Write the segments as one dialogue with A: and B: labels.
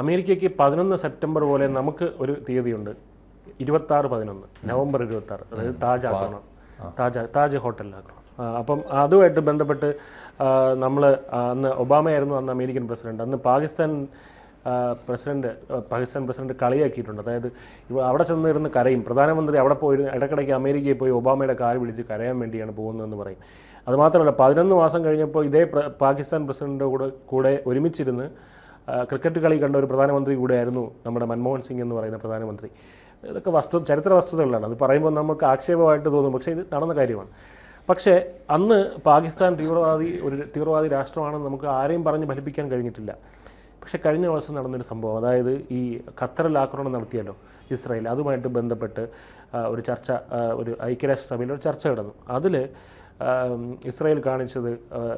A: അമേരിക്കയ്ക്ക് പതിനൊന്ന് സെപ്റ്റംബർ പോലെ നമുക്ക് ഒരു തീയതിയുണ്ട്. ഇരുപത്തി ആറ് പതിനൊന്ന് നവംബർ ഇരുപത്തി ആറ് അതായത് താജ് ആക്രമണം താജ് താജ് ഹോട്ടലിൽ ആക്രമണം അപ്പം അതുമായിട്ട് ബന്ധപ്പെട്ട് നമ്മൾ അന്ന് ഒബാമയായിരുന്നു അന്ന് അമേരിക്കൻ പ്രസിഡന്റ്. അന്ന് പാകിസ്ഥാൻ പ്രസിഡന്റ് പാകിസ്ഥാൻ പ്രസിഡന്റ് കളിയാക്കിയിട്ടുണ്ട്. അതായത് അവിടെ ചെന്നിരുന്ന് കരയും. പ്രധാനമന്ത്രി അവിടെ പോയി ഇടക്കിടയ്ക്ക് അമേരിക്കയിൽ പോയി ഒബാമയുടെ കാൽ വിളിച്ച് കരയാൻ വേണ്ടിയാണ് പോകുന്നതെന്ന് പറയും. അതുമാത്രമല്ല പതിനൊന്ന് മാസം കഴിഞ്ഞപ്പോൾ ഇതേ പാകിസ്ഥാൻ പ്രസിഡന്റിന്റെ കൂടെ കൂടെ ഒരുമിച്ചിരുന്ന് ക്രിക്കറ്റ് കളി കണ്ട ഒരു പ്രധാനമന്ത്രി കൂടെയായിരുന്നു നമ്മുടെ മൻമോഹൻ സിംഗ് എന്ന് പറയുന്ന പ്രധാനമന്ത്രി. ഇതൊക്കെ വസ്തു ചരിത്ര വസ്തുതകളാണ്. അത് പറയുമ്പോൾ നമുക്ക് ആക്ഷേപമായിട്ട് തോന്നും പക്ഷേ ഇത് നടന്ന കാര്യമാണ്. പക്ഷേ അന്ന് പാകിസ്ഥാൻ തീവ്രവാദി ഒരു തീവ്രവാദി രാഷ്ട്രമാണെന്ന് നമുക്ക് ആരെയും പറഞ്ഞ് ഫലിപ്പിക്കാൻ കഴിഞ്ഞിട്ടില്ല. പക്ഷേ കഴിഞ്ഞ ദിവസം നടന്നൊരു സംഭവം അതായത് ഈ ഖത്തറിൽ ആക്രമണം നടത്തിയല്ലോ ഇസ്രായേൽ അതുമായിട്ട് ബന്ധപ്പെട്ട് ഒരു ചർച്ച ഒരു ഐക്യരാഷ്ട്രസഭയിൽ ഒരു ചർച്ച നടന്നു. അതിൽ ഇസ്രായേൽ കാണിച്ചത്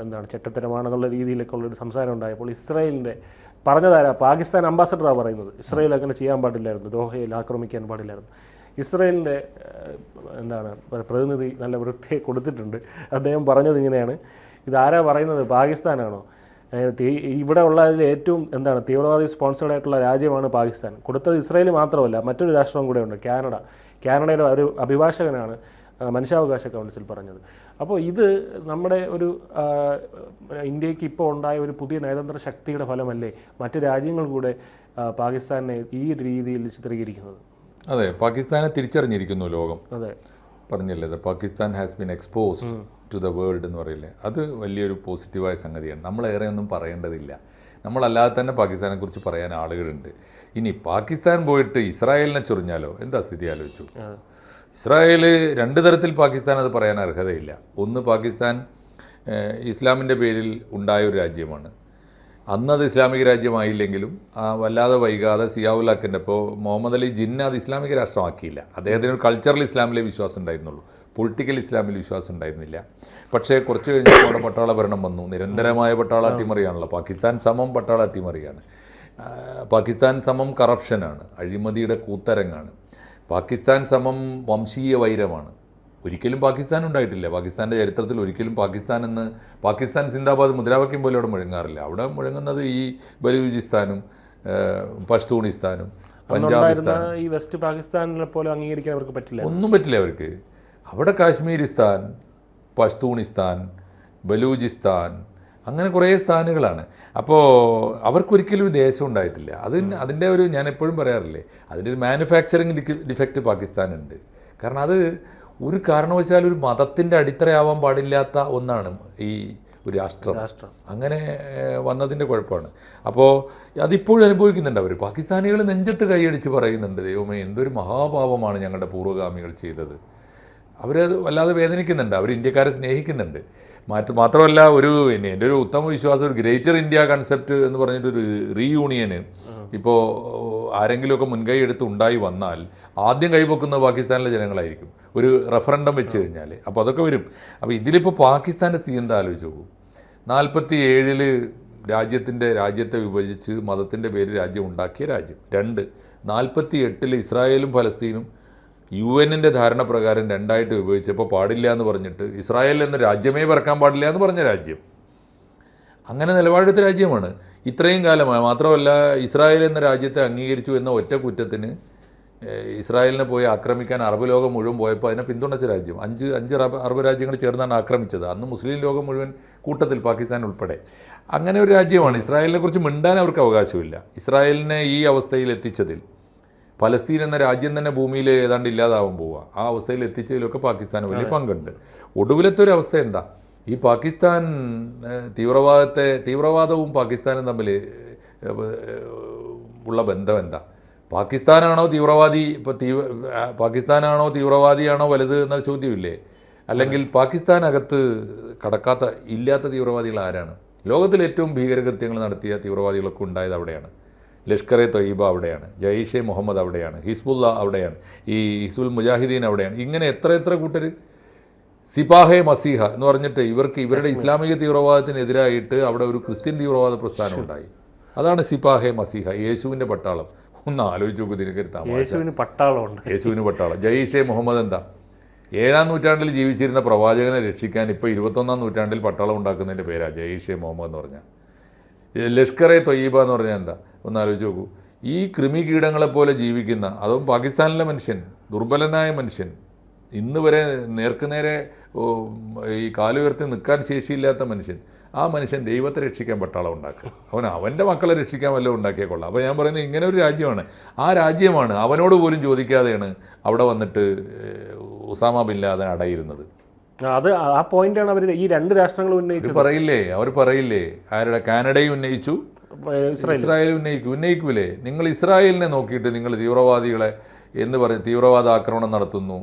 A: എന്താണ് ചെറ്റത്തരമാണെന്നുള്ള രീതിയിലൊക്കെ ഉള്ളൊരു സംസാരം ഉണ്ടായപ്പോൾ ഇസ്രായേലിന്റെ പറഞ്ഞതാരാ? പാകിസ്ഥാൻ അംബാസഡറാണ് പറയുന്നത്. ഇസ്രയേൽ അങ്ങനെ ചെയ്യാൻ പാടില്ലായിരുന്നു. ദോഹയിൽ ആക്രമിക്കാൻ പാടില്ലായിരുന്നു. ഇസ്രയേലിന്റെ എന്താണ് പ്ര- പ്രതിനിധി നല്ല വൃത്തിയെ കൊടുത്തിട്ടുണ്ട്. അദ്ദേഹം പറഞ്ഞത് ഇങ്ങനെയാണ്. ഇതാരാ പറയുന്നത്? പാകിസ്ഥാനാണോ? ഇവിടെ ഉള്ളതിൽ ഏറ്റവും എന്താണ് തീവ്രവാദി സ്പോൺസേഡ് ആയിട്ടുള്ള രാജ്യമാണ് പാകിസ്ഥാൻ. കൊടുത്തത് ഇസ്രയേൽ മാത്രമല്ല മറ്റൊരു രാഷ്ട്രം കൂടെ ഉണ്ട് കാനഡ. കാനഡയുടെ ഒരു അഭിഭാഷകനാണ് മനുഷ്യാവകാശ കൗൺസിൽ പറഞ്ഞത്. അപ്പോൾ ഇത് നമ്മുടെ ഒരു ഇന്ത്യയ്ക്ക് ഇപ്പോൾ ഉണ്ടായ ഒരു പുതിയ നയതന്ത്ര ശക്തിയുടെ ഫലമല്ലേ മറ്റ് രാജ്യങ്ങൾ കൂടെ പാകിസ്ഥാനെ ഈ രീതിയിൽ ചിത്രീകരിക്കുന്നത്?
B: അതെ പാകിസ്ഥാനെ തിരിച്ചറിഞ്ഞിരിക്കുന്നു ലോകം.
A: അതെ.
B: പറഞ്ഞില്ലേ അത് Pakistan has been exposed to the world എന്ന് പറയില്ലേ? അത് വലിയൊരു പോസിറ്റീവായ സംഗതിയാണ്. നമ്മളേറെ ഒന്നും പറയേണ്ടതില്ല. നമ്മളല്ലാതെ തന്നെ പാകിസ്ഥാനെ കുറിച്ച് പറയാൻ ആളുകളുണ്ട്. ഇനി പാകിസ്ഥാൻ പോയിട്ട് ഇസ്രായേലിനെ ചൊറിഞ്ഞാലോ? എന്താ സ്ഥിതി ആലോചിച്ചു? ഇസ്രായേൽ രണ്ട് തരത്തിൽ പാകിസ്ഥാൻ അത് പറയാൻ അർഹതയില്ല. ഒന്ന് പാകിസ്ഥാൻ ഇസ്ലാമിന്റെ പേരിൽ ഉണ്ടായ ഒരു രാജ്യമാണ് അന്നത് ഇസ്ലാമിക രാജ്യമായില്ലെങ്കിലും ആ വല്ലാതെ വൈകാതെ സിയാവുലാക്കിന്റെ ഇപ്പോൾ മുഹമ്മദ് അലി ജിന്ന അത് ഇസ്ലാമിക രാഷ്ട്രമാക്കിയില്ല. അദ്ദേഹത്തിന് ഒരു കൾച്ചറൽ ഇസ്ലാമിലെ വിശ്വാസം ഉണ്ടായിരുന്നുള്ളൂ. പൊളിറ്റിക്കൽ ഇസ്ലാമിൽ വിശ്വാസം ഉണ്ടായിരുന്നില്ല. പക്ഷേ കുറച്ച് കഴിഞ്ഞപ്പോൾ അവിടെ പട്ടാള ഭരണം വന്നു. നിരന്തരമായ പട്ടാള അട്ടിമറിയാണല്ലോ. പാകിസ്ഥാൻ സമം പട്ടാള അട്ടിമറിയാണ്. പാകിസ്ഥാൻ സമം കറപ്ഷനാണ് അഴിമതിയുടെ കൂത്തരങ്ങാണ്. പാകിസ്ഥാൻ സമം വംശീയ വൈരമാണ്. ഒരിക്കലും പാകിസ്ഥാൻ ഉണ്ടായിട്ടില്ല. പാകിസ്ഥാന്റെ ചരിത്രത്തിൽ ഒരിക്കലും പാകിസ്ഥാൻ എന്ന് പാകിസ്ഥാൻ സിന്ദാബാദ് മുദ്രാവാക്യം പോലെ അവിടെ മുഴങ്ങാറില്ല. അവിടെ മുഴങ്ങുന്നത് ഈ ബലൂചിസ്ഥാനും പഷ്തൂണിസ്ഥാനും പഞ്ചാബിസ്ഥാനും.
A: ഈ വെസ്റ്റ് പാകിസ്ഥാനിലെ പോലെ അംഗീകരിക്കാൻ അവർക്ക് പറ്റില്ല.
B: ഒന്നും പറ്റില്ല അവർക്ക്. അവിടെ കാശ്മീരിസ്ഥാൻ പഷ്തൂണിസ്ഥാൻ ബലൂചിസ്ഥാൻ അങ്ങനെ കുറേ സ്ഥാനുകളാണ് അപ്പോൾ അവർക്കൊരിക്കലും ഒരു ദേശം ഉണ്ടായിട്ടില്ല. അതിന് അതിന്റെ ഒരു ഞാൻ എപ്പോഴും പറയാറില്ലേ അതിന്റെ ഒരു മാനുഫാക്ചറിങ് ഡിഫക്റ്റ് പാകിസ്ഥാനുണ്ട്. കാരണം അത് ഒരു കാരണവശാൽ ഒരു മതത്തിന്റെ അടിത്തറയാവാൻ പാടില്ലാത്ത ഒന്നാണ് ഈ ഒരു രാഷ്ട്രം. അങ്ങനെ വന്നതിന്റെ കുഴപ്പമാണ്. അപ്പോൾ അതിപ്പോഴും അനുഭവിക്കുന്നുണ്ട് അവർ പാകിസ്ഥാനികൾ നെഞ്ചത്ത് കൈയടിച്ച് പറയുന്നുണ്ട് ദൈവമേ എന്തൊരു മഹാഭാവമാണ് ഞങ്ങളുടെ പൂർവഗാമികൾ ചെയ്തത്. അവരത് വല്ലാതെ വേദനിക്കുന്നുണ്ട്. അവർ ഇന്ത്യക്കാരെ സ്നേഹിക്കുന്നുണ്ട്. മാറ്റ മാത്രമല്ല ഒരു പിന്നെ എന്റെ ഒരു ഉത്തമ വിശ്വാസം ഒരു ഗ്രേറ്റർ ഇന്ത്യ കൺസെപ്റ്റ് എന്ന് പറഞ്ഞിട്ട് പറഞ്ഞിട്ടൊരു റീയൂണിയന് ഇപ്പോൾ ആരെങ്കിലുമൊക്കെ മുൻകൈ എടുത്ത് ഉണ്ടായി വന്നാൽ ആദ്യം കൈപൊക്കുന്നത് പാകിസ്ഥാനിലെ ജനങ്ങളായിരിക്കും. ഒരു റെഫറൻഡം വെച്ച് കഴിഞ്ഞാൽ അപ്പോൾ അതൊക്കെ വരും. അപ്പോൾ ഇതിലിപ്പോൾ പാകിസ്ഥാന്റെ സ്ഥിതി എന്താ ആലോചിച്ച് നോക്കൂ. നാൽപ്പത്തി ഏഴിൽ രാജ്യത്തിന്റെ രാജ്യത്തെ വിഭജിച്ച് മതത്തിന്റെ പേര് രാജ്യം ഉണ്ടാക്കിയ രാജ്യം. രണ്ട്. നാൽപ്പത്തി എട്ടിൽ ഇസ്രായേലും ഫലസ്തീനും യു എന്നിന്റെ ധാരണ പ്രകാരം രണ്ടായിട്ട് വിഭജിച്ചപ്പോൾ പാടില്ല എന്ന് പറഞ്ഞിട്ട് ഇസ്രായേൽ എന്ന രാജ്യമേ പറക്കാൻ പാടില്ല എന്ന് പറഞ്ഞ രാജ്യം. അങ്ങനെ നിലപാടെടുത്ത രാജ്യമാണ്. ഇത്രയും കാലമായി മാത്രമല്ല ഇസ്രായേൽ എന്ന രാജ്യത്തെ അംഗീകരിച്ചു എന്ന ഒറ്റ കുറ്റത്തിന് ഇസ്രായേലിനെ പോയി ആക്രമിക്കാൻ അറബ് ലോകം മുഴുവൻ പോയപ്പോൾ അതിനെ പിന്തുണച്ച രാജ്യം. അഞ്ച് അഞ്ച് അറബ് അറബ് രാജ്യങ്ങൾ ചേർന്നാണ് ആക്രമിച്ചത്. അന്ന് മുസ്ലിം ലോകം മുഴുവൻ കൂട്ടത്തിൽ പാകിസ്ഥാൻ ഉൾപ്പെടെ. അങ്ങനെ ഒരു രാജ്യമാണ്. ഇസ്രായേലിനെക്കുറിച്ച് മിണ്ടാൻ അവർക്ക് അവകാശമില്ല. ഇസ്രായേലിനെ ഈ അവസ്ഥയിൽ എത്തിച്ചതിൽ ഫലസ്തീൻ എന്ന രാജ്യം തന്നെ ഭൂമിയിൽ ഏതാണ്ട് ഇല്ലാതാവാൻ പോവുക ആ അവസ്ഥയിൽ എത്തിച്ചതിലൊക്കെ പാകിസ്ഥാന് വലിയ പങ്കുണ്ട്. ഒടുവിലത്തെ ഒരു അവസ്ഥ എന്താ? ഈ പാകിസ്ഥാൻ തീവ്രവാദത്തെ തീവ്രവാദവും പാകിസ്ഥാനും തമ്മിൽ ഉള്ള ബന്ധം എന്താ? പാകിസ്ഥാനാണോ തീവ്രവാദി ഇപ്പോൾ തീവ്ര പാകിസ്ഥാനാണോ തീവ്രവാദിയാണോ വലുത് എന്ന ചോദ്യമില്ലേ? അല്ലെങ്കിൽ പാകിസ്ഥാനകത്ത് കടക്കാത്ത ഇല്ലാത്ത തീവ്രവാദികൾ ആരാണ്? ലോകത്തിൽ ഏറ്റവും ഭീകരകൃത്യങ്ങൾ നടത്തിയ തീവ്രവാദികളൊക്കെ ഉണ്ടായത് അവിടെയാണ്. ലഷ്കർ എ തൊയ്ബ അവിടെയാണ് ജയ്ഷെ മുഹമ്മദ് അവിടെയാണ് ഹിസ്ബുല്ല അവിടെയാണ് ഈ ഹിസ്ബുൽ മുജാഹിദീൻ അവിടെയാണ്. ഇങ്ങനെ എത്ര എത്ര കൂട്ടർ സിപാഹെ മസീഹ എന്ന് പറഞ്ഞിട്ട് ഇവർക്ക് ഇവരുടെ ഇസ്ലാമിക തീവ്രവാദത്തിനെതിരായിട്ട് അവിടെ ഒരു ക്രിസ്ത്യൻ തീവ്രവാദ പ്രസ്ഥാനം ഉണ്ടായി. അതാണ് സിപാഹെ മസീഹ യേശുവിന്റെ പട്ടാളം. ഒന്ന് ആലോചിച്ച് നോക്കൂ ഒരു
A: യേശുവിന് പട്ടാളമുണ്ട്
B: യേശുവിന് പട്ടാളം. ജയ്ഷെ മുഹമ്മദ് എന്താ? ഏഴാം നൂറ്റാണ്ടിൽ ജീവിച്ചിരുന്ന പ്രവാചകനെ രക്ഷിക്കാൻ ഇപ്പോൾ ഇരുപത്തൊന്നാം നൂറ്റാണ്ടിൽ പട്ടാളം ഉണ്ടാക്കുന്നതിന്റെ പേരാണ് ജയ്ഷെ മുഹമ്മദ് എന്ന് പറഞ്ഞാൽ. ലഷ്കർ എ തൊയ്യബ എന്ന് പറഞ്ഞാൽ എന്താ? ഒന്ന് ആലോചിച്ച് നോക്കൂ. ഈ കൃമി കീടങ്ങളെപ്പോലെ ജീവിക്കുന്ന അതും പാകിസ്ഥാനിലെ മനുഷ്യൻ ദുർബലനായ മനുഷ്യൻ ഇന്ന് വരെ നേർക്കുനേരെ ഈ കാലുയർത്തി നിൽക്കാൻ ശേഷിയില്ലാത്ത മനുഷ്യൻ ആ മനുഷ്യൻ ദൈവത്തെ രക്ഷിക്കാൻ പട്ടാളം ഉണ്ടാക്കുക. അവൻ അവന്റെ മക്കളെ രക്ഷിക്കാൻ വല്ലതും ഉണ്ടാക്കിയേ കൊള്ളാം. അപ്പോൾ ഞാൻ പറയുന്നത് ഇങ്ങനെ ഒരു രാജ്യമാണ്. ആ രാജ്യമാണ് അവനോട് പോലും ചോദിക്കാതെയാണ് അവിടെ വന്നിട്ട് ഉസാമ ബിൻ ലാദൻ അടയിരുന്നത്.
A: അത് ആ പോയിന്റാണ് അവർ ഈ രണ്ട് രാഷ്ട്രങ്ങൾ ഉന്നയിച്ചു
B: പറയില്ലേ? അവർ പറയില്ലേ? ആരുടെ? കാനഡയും ഉന്നയിച്ചു.
A: ഇസ്രായേൽ
B: ഉന്നയിക്കും. ഉന്നയിക്കൂലേ? നിങ്ങൾ ഇസ്രായേലിനെ നോക്കിയിട്ട് നിങ്ങൾ തീവ്രവാദികളെ എന്ന് പറഞ്ഞ് തീവ്രവാദ ആക്രമണം നടത്തുന്നു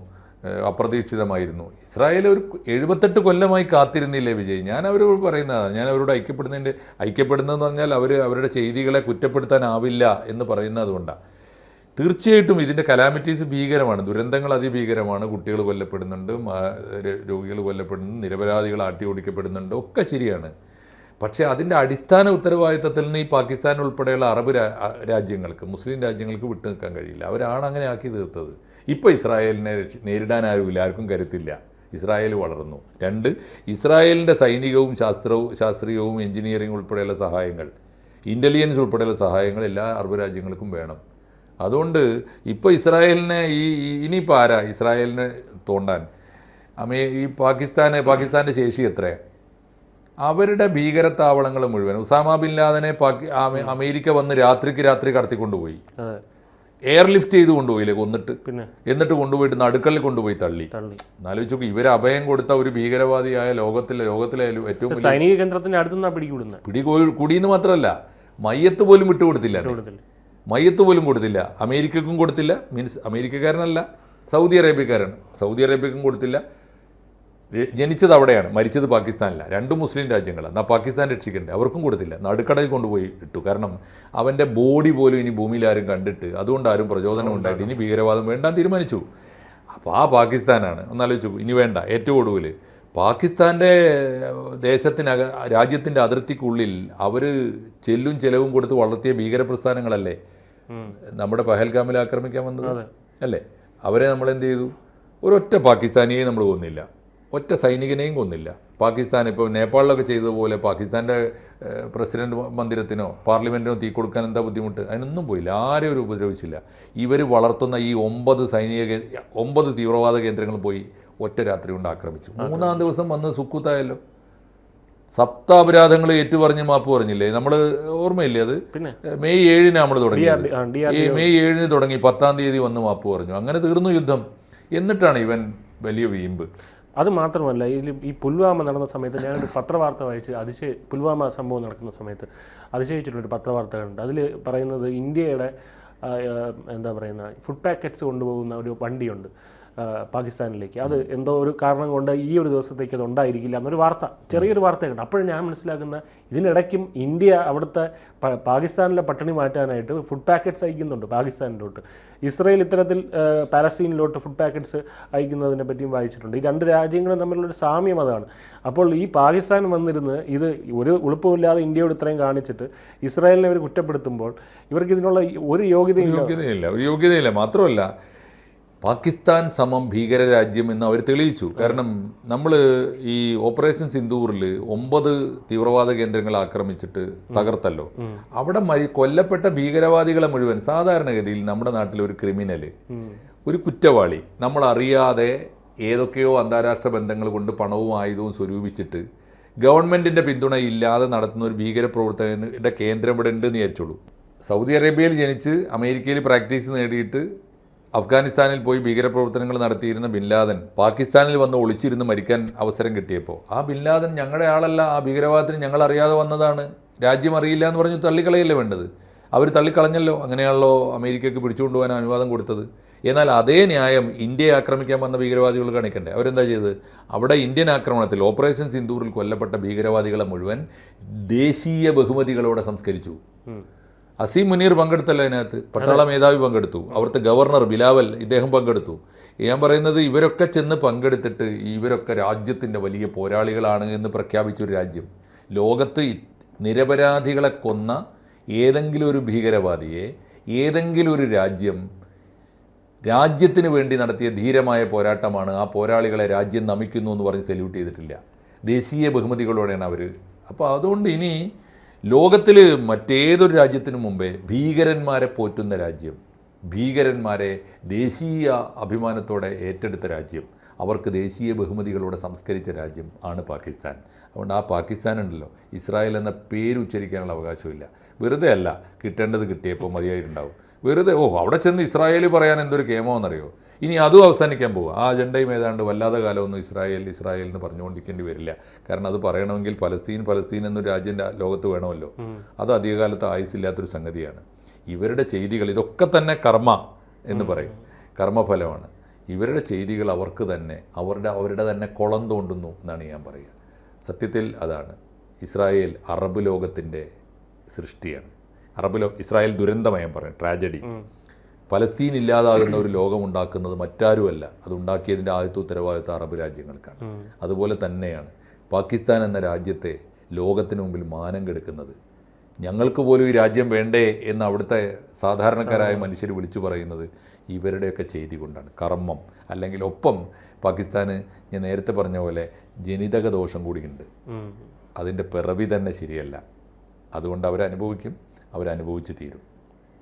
B: അപ്രതീക്ഷിതമായിരുന്നു. ഇസ്രായേൽ ഒരു എഴുപത്തെട്ട് കൊല്ലമായി കാത്തിരുന്നില്ലേ വിജയ്? ഞാൻ അവരോട് പറയുന്നതാണ് ഞാൻ അവരോട് ഐക്യപ്പെടുന്നതിന്റെ ഐക്യപ്പെടുന്നതെന്ന് പറഞ്ഞാൽ അവർ അവരുടെ ചെയ്തികളെ കുറ്റപ്പെടുത്താനാവില്ല എന്ന് പറയുന്നത് കൊണ്ടാണ് തീർച്ചയായിട്ടും ഇതിന്റെ കലാമിറ്റീസ് ഭീകരമാണ്. ദുരന്തങ്ങൾ അതിഭീകരമാണ്. കുട്ടികൾ കൊല്ലപ്പെടുന്നുണ്ട് രോഗികൾ കൊല്ലപ്പെടുന്നുണ്ട് നിരപരാധികൾ ആട്ടി ഓടിക്കപ്പെടുന്നുണ്ട് ഒക്കെ ശരിയാണ്. പക്ഷേ അതിന്റെ അടിസ്ഥാന ഉത്തരവാദിത്തത്തിൽ നിന്ന് ഈ പാകിസ്ഥാൻ ഉൾപ്പെടെയുള്ള അറബ് രാജ്യങ്ങൾക്ക് മുസ്ലിം രാജ്യങ്ങൾക്ക് വിട്ടു നിൽക്കാൻ കഴിയില്ല. അവരാണ് അങ്ങനെ ആക്കി തീർത്തത്. ഇപ്പോൾ ഇസ്രായേലിനെ നേരിടാൻ ആരുമില്ല ആർക്കും കരുത്തില്ല. ഇസ്രായേൽ വളർന്നു. രണ്ട് ഇസ്രായേലിന്റെ സൈനികവും ശാസ്ത്രവും ശാസ്ത്രീയവും എഞ്ചിനീയറിംഗ് ഉൾപ്പെടെയുള്ള സഹായങ്ങൾ ഇന്റലിജൻസ് ഉൾപ്പെടെയുള്ള സഹായങ്ങൾ എല്ലാ അറബ് രാജ്യങ്ങൾക്കും വേണം. അതുകൊണ്ട് ഇപ്പോൾ ഇസ്രായേലിനെ ഈ- ഇനിയിപ്പോൾ ആരാ? ഇസ്രായേലിനെ തോണ്ടാൻ. അമേ ഈ പാകിസ്ഥാനെ പാകിസ്ഥാന്റെ ശേഷി എത്രയാണ് അവരുടെ ഭീകരത്താവളങ്ങൾ മുഴുവൻ. ഉസാമ ബിൻ ലാദനെ പാക്കി അമേരിക്ക വന്ന് രാത്രിക്ക് രാത്രി കടത്തിക്കൊണ്ടുപോയി. എയർലിഫ്റ്റ് ചെയ്ത് കൊണ്ടുപോയില്ലേ കൊന്നിട്ട് എന്നിട്ട് കൊണ്ടുപോയിട്ട് നടുക്കളിൽ കൊണ്ടുപോയി തള്ളി. എന്നാലോചിച്ച് ഇവർ അഭയം കൊടുത്ത ഒരു ഭീകരവാദിയായ ലോകത്തിലെ ലോകത്തിലെ ഏറ്റവും
A: സൈനിക കേന്ദ്രത്തിന്റെ അടുത്തുനിന്നാണ് പിടികൂടുന്നത്
B: പിടി കുടിയെന്ന് മാത്രമല്ല മയ്യത്ത് പോലും വിട്ടുകൊടുത്തില്ല
A: കൊടുത്തില്ല
B: മയ്യത്ത് പോലും കൊടുത്തില്ല. അമേരിക്കക്കും കൊടുത്തില്ല. മീൻസ് അമേരിക്കക്കാരനല്ല സൗദി അറേബ്യക്കാരാണ്. സൗദി അറേബ്യക്കും കൊടുത്തില്ല. ജനിച്ചത് അവിടെയാണ് മരിച്ചത് പാകിസ്ഥാനില്ല രണ്ട് മുസ്ലിം രാജ്യങ്ങളാണ് എന്നാൽ പാകിസ്ഥാൻ രക്ഷിക്കണ്ടേ? അവർക്കും കൊടുത്തില്ല. നടുക്കടയിൽ കൊണ്ടുപോയി ഇട്ടു. കാരണം അവന്റെ ബോഡി പോലും ഇനി ഭൂമിയിൽ ആരും കണ്ടിട്ട് അതുകൊണ്ട് ആരും പ്രചോദനം ഉണ്ടായിട്ട് ഇനി ഭീകരവാദം വേണ്ടാൻ തീരുമാനിച്ചു. അപ്പോൾ ആ പാകിസ്ഥാനാണ്. ഒന്നാലോചിച്ചു. ഇനി വേണ്ട. ഏറ്റവും ഒടുവിൽ പാകിസ്ഥാന്റെ ദേശത്തിനക രാജ്യത്തിന്റെ അതിർത്തിക്കുള്ളിൽ അവർ ചെല്ലും ചെലവും കൊടുത്ത് വളർത്തിയ ഭീകരപ്രസ്ഥാനങ്ങളല്ലേ?
A: പ്രസ്ഥാനങ്ങളല്ലേ
B: നമ്മുടെ പഹൽഗാമിൽ ആക്രമിക്കാൻ വന്നത്?
A: അല്ലേ?
B: അവരെ നമ്മൾ എന്ത് ചെയ്തു? ഒരൊറ്റ പാകിസ്ഥാനിയെ നമ്മൾ കൊന്നില്ല. ഒറ്റ സൈനികനെയും കൊന്നില്ല. പാകിസ്ഥാൻ ഇപ്പോൾ നേപ്പാളിലൊക്കെ ചെയ്തതുപോലെ പാകിസ്ഥാന്റെ പ്രസിഡന്റ് മന്ദിരത്തിനോ പാർലമെന്റിനോ തീ കൊടുക്കാൻ എന്താ ബുദ്ധിമുട്ട്? അതിനൊന്നും പോയില്ല. ആരെയും ഒരു ഉപദ്രവിച്ചില്ല. ഇവർ വളർത്തുന്ന ഈ ഒമ്പത് സൈനിക ഒമ്പത് തീവ്രവാദ കേന്ദ്രങ്ങൾ പോയി ഒറ്റ രാത്രി കൊണ്ട് ആക്രമിച്ചു. മൂന്നാം ദിവസം വന്ന് സുക്കൂത്തായല്ലോ. സപ്താപരാധങ്ങൾ ഏറ്റുപറഞ്ഞ് മാപ്പ് പറഞ്ഞില്ലേ? നമ്മൾ ഓർമ്മയില്ലേ അത്? മെയ് ഏഴിന് നമ്മൾ തുടങ്ങി. മെയ് ഏഴിന് തുടങ്ങി പത്താം തീയതി വന്ന് മാപ്പ് പറഞ്ഞു. അങ്ങനെ തീർന്നു യുദ്ധം. എന്നിട്ടാണ് ഇവൻ വലിയ വീമ്പ്.
A: അത് മാത്രമല്ല ഇതിൽ ഈ പുൽവാമ നടന്ന സമയത്ത് ഞാനൊരു പത്രവാർത്ത വായിച്ച് അതിശയ പുൽവാമ സംഭവം നടക്കുന്ന സമയത്ത് അതിശയിച്ചിട്ടുള്ളൊരു പത്രവാർത്തകളുണ്ട്. അതിൽ പറയുന്നത് ഇന്ത്യയുടെ എന്താ പറയുന്ന ഫുഡ് പാക്കറ്റ്സ് കൊണ്ടുപോകുന്ന ഒരു വണ്ടിയുണ്ട്. പാകിസ്ഥാനിലേക്ക്. അത് എന്തോ ഒരു കാരണം കൊണ്ട് ഈ ഒരു ദിവസത്തേക്ക് അത് ഉണ്ടായിരിക്കില്ല എന്നൊരു വാർത്ത ചെറിയൊരു വാർത്തയുണ്ട് അപ്പോഴും ഞാൻ മനസ്സിലാക്കുന്ന ഇതിനിടയ്ക്കും ഇന്ത്യ അവിടുത്തെ പാകിസ്ഥാനിലെ പട്ടിണി മാറ്റാനായിട്ട് ഫുഡ് പാക്കറ്റ്സ് അയക്കുന്നുണ്ട് പാകിസ്ഥാനിലോട്ട്. ഇസ്രയേൽ ഇത്തരത്തിൽ പാലസ്തീനിലോട്ട് ഫുഡ് പാക്കറ്റ്സ് അയക്കുന്നതിനെ പറ്റിയും വായിച്ചിട്ടുണ്ട്. ഈ രണ്ട് രാജ്യങ്ങളും തമ്മിലുള്ളൊരു സാമ്യം അതാണ്. അപ്പോൾ ഈ പാകിസ്ഥാൻ വന്നിരുന്ന് ഇത് ഒരു ഉളുപ്പമില്ലാതെ ഇന്ത്യയോട് ഇത്രയും കാണിച്ചിട്ട് ഇസ്രായേലിനെ അവർ കുറ്റപ്പെടുത്തുമ്പോൾ ഇവർക്ക് ഇതിനുള്ള ഒരു യോഗ്യതയില്ല.
B: യോഗ്യതയില്ല. ഒരു യോഗ്യതയില്ല. മാത്രമല്ല പാകിസ്ഥാൻ സമം ഭീകര രാജ്യം എന്ന് അവർ തെളിയിച്ചു. കാരണം നമ്മൾ ഈ ഓപ്പറേഷൻ സിന്ദൂറിൽ ഒമ്പത് തീവ്രവാദ കേന്ദ്രങ്ങൾ ആക്രമിച്ചിട്ട് തകർത്തല്ലോ. അവിടെ മരി കൊല്ലപ്പെട്ട ഭീകരവാദികളെ മുഴുവൻ സാധാരണഗതിയിൽ നമ്മുടെ നാട്ടിലെ ഒരു
A: ക്രിമിനൽ
B: ഒരു കുറ്റവാളി നമ്മൾ അറിയാതെ ഏതൊക്കെയോ അന്താരാഷ്ട്ര ബന്ധങ്ങൾ കൊണ്ട് പണവും ആയുധവും സ്വരൂപിച്ചിട്ട് ഗവൺമെന്റിന്റെ പിന്തുണ ഇല്ലാതെ നടത്തുന്ന ഒരു ഭീകര പ്രവർത്തകന്റെ കേന്ദ്രം ഇവിടെ ഉണ്ട് എന്ന് വിചാരിച്ചോളൂ. സൗദി അറേബ്യയിൽ ജനിച്ച് അമേരിക്കയിൽ പ്രാക്ടീസ് നേടിയിട്ട് അഫ്ഗാനിസ്ഥാനിൽ പോയി ഭീകരപ്രവർത്തനങ്ങൾ നടത്തിയിരുന്ന ബിൻ ലാദൻ പാകിസ്ഥാനിൽ വന്ന് ഒളിച്ചിരുന്ന് മരിക്കാൻ അവസരം കിട്ടിയപ്പോൾ ആ ബിൻ ലാദൻ ഞങ്ങളുടെ ആളല്ല ആ ഭീകരവാദത്തിന് ഞങ്ങൾ അറിയാതെ വന്നതാണ് രാജ്യം അറിയില്ല എന്ന് പറഞ്ഞ് തള്ളിക്കളയല്ലേ വേണ്ടത്? അവർ തള്ളിക്കളഞ്ഞല്ലോ അങ്ങനെയാണല്ലോ അമേരിക്കയ്ക്ക് പിടിച്ചുകൊണ്ടുപോകാൻ അനുവാദം കൊടുത്തത്. എന്നാൽ അതേ ന്യായം ഇന്ത്യയെ ആക്രമിക്കാൻ വന്ന ഭീകരവാദികൾ കാണിക്കണ്ടേ? അവരെന്താ ചെയ്തത്? അവിടെ ഇന്ത്യൻ ആക്രമണത്തിൽ ഓപ്പറേഷൻ സിന്ദൂറിൽ കൊല്ലപ്പെട്ട ഭീകരവാദികളെ മുഴുവൻ ദേശീയ ബഹുമതികളോടെ സംസ്കരിച്ചു. അസീം മുനീർ പങ്കെടുത്തല്ലോ അതിനകത്ത്. പട്ടാള മേധാവി പങ്കെടുത്തു. അവിടുത്തെ ഗവർണർ ബിലാവൽ ഇദ്ദേഹം പങ്കെടുത്തു. ഞാൻ പറയുന്നത് ഇവരൊക്കെ ചെന്ന് പങ്കെടുത്തിട്ട് ഇവരൊക്കെ രാജ്യത്തിന്റെ വലിയ പോരാളികളാണ് എന്ന് പ്രഖ്യാപിച്ചൊരു രാജ്യം. ലോകത്ത് നിരപരാധികളെ കൊന്ന ഏതെങ്കിലും ഒരു ഭീകരവാദിയെ ഏതെങ്കിലും ഒരു രാജ്യം രാജ്യത്തിന് വേണ്ടി നടത്തിയ ധീരമായ പോരാട്ടമാണ് ആ പോരാളികളെ രാജ്യം നമിക്കുന്നു എന്ന് പറഞ്ഞ് സല്യൂട്ട് ചെയ്തിട്ടില്ല. ദേശീയ ബഹുമതികളോടെയാണ് അവർ അപ്പോൾ അതുകൊണ്ട് ഇനി ലോകത്തിൽ മറ്റേതൊരു രാജ്യത്തിനു മുമ്പേ ഭീകരന്മാരെ പോറ്റുന്ന രാജ്യം ഭീകരന്മാരെ ദേശീയ അഭിമാനത്തോടെ ഏറ്റെടുത്ത രാജ്യം അവർക്ക് ദേശീയ ബഹുമതികളോടെ സംസ്കരിച്ച രാജ്യം ആണ് പാകിസ്ഥാൻ. അതുകൊണ്ട് ആ പാകിസ്ഥാൻ ഉണ്ടല്ലോ ഇസ്രായേൽ എന്ന പേര് ഉച്ചരിക്കാനുള്ള അവകാശമില്ല. വെറുതെ അല്ല കിട്ടേണ്ടത് കിട്ടിയപ്പോൾ മതിയായിട്ടുണ്ടാവും. വെറുതെ ഓ അവിടെ ചെന്ന് ഇസ്രായേൽ പറയാൻ എന്തൊരു കേമോന്നറിയോ ഇനി അതും അവസാനിക്കാൻ പോകും ആ അജണ്ടയും ഏതാണ്ട് വല്ലാതെ കാലമൊന്നും ഇസ്രായേൽ ഇസ്രായേൽ എന്ന് പറഞ്ഞുകൊണ്ടിരിക്കേണ്ടി വരില്ല. കാരണം അത് പറയണമെങ്കിൽ പലസ്തീൻ പലസ്തീൻ എന്നൊരു രാജ്യം ലോകത്ത് വേണമല്ലോ. അത് അധികകാലത്ത് ആയുസില്ലാത്തൊരു സംഗതിയാണ്. ഇവരുടെ ചെയ്തികൾ ഇതൊക്കെ തന്നെ കർമ്മ എന്ന് പറയും. കർമ്മഫലമാണ്. ഇവരുടെ ചെയ്തികൾ അവർക്ക് തന്നെ അവരുടെ അവരുടെ തന്നെ കുളം തോണ്ടുന്നു എന്നാണ് ഞാൻ പറയുക. സത്യത്തിൽ അതാണ്. ഇസ്രായേൽ അറബ് ലോകത്തിന്റെ സൃഷ്ടിയാണ്. അറബ് ലോ ഇസ്രായേൽ ദുരന്തമായി ഞാൻ പറയും. ട്രാജഡി. പലസ്തീൻ ഇല്ലാതാകുന്ന ഒരു ലോകമുണ്ടാക്കുന്നത് മറ്റാരുമല്ല. അത് ഉണ്ടാക്കിയതിന്റെ ആദ്യത്തെ ഉത്തരവാദിത്വം അറബ് രാജ്യങ്ങൾക്കാണ്. അതുപോലെ തന്നെയാണ് പാകിസ്ഥാൻ എന്ന രാജ്യത്തെ ലോകത്തിന് മുമ്പിൽ മാനം കെടുക്കുന്നത്. ഞങ്ങൾക്ക് പോലും ഈ രാജ്യം വേണ്ടേ എന്ന് അവിടുത്തെ സാധാരണക്കാരായ മനുഷ്യർ വിളിച്ചു പറയുന്നത് ഇവരുടെയൊക്കെ ചെയ്തി കൊണ്ടാണ്. കർമ്മം അല്ലെങ്കിൽ ഒപ്പം പാകിസ്ഥാന് ഞാൻ നേരത്തെ പറഞ്ഞ പോലെ ജനിതക ദോഷം കൂടിയുണ്ട്. അതിന്റെ പിറവി തന്നെ ശരിയല്ല. അതുകൊണ്ട് അവരനുഭവിക്കും അവരനുഭവിച്ച് തീരും.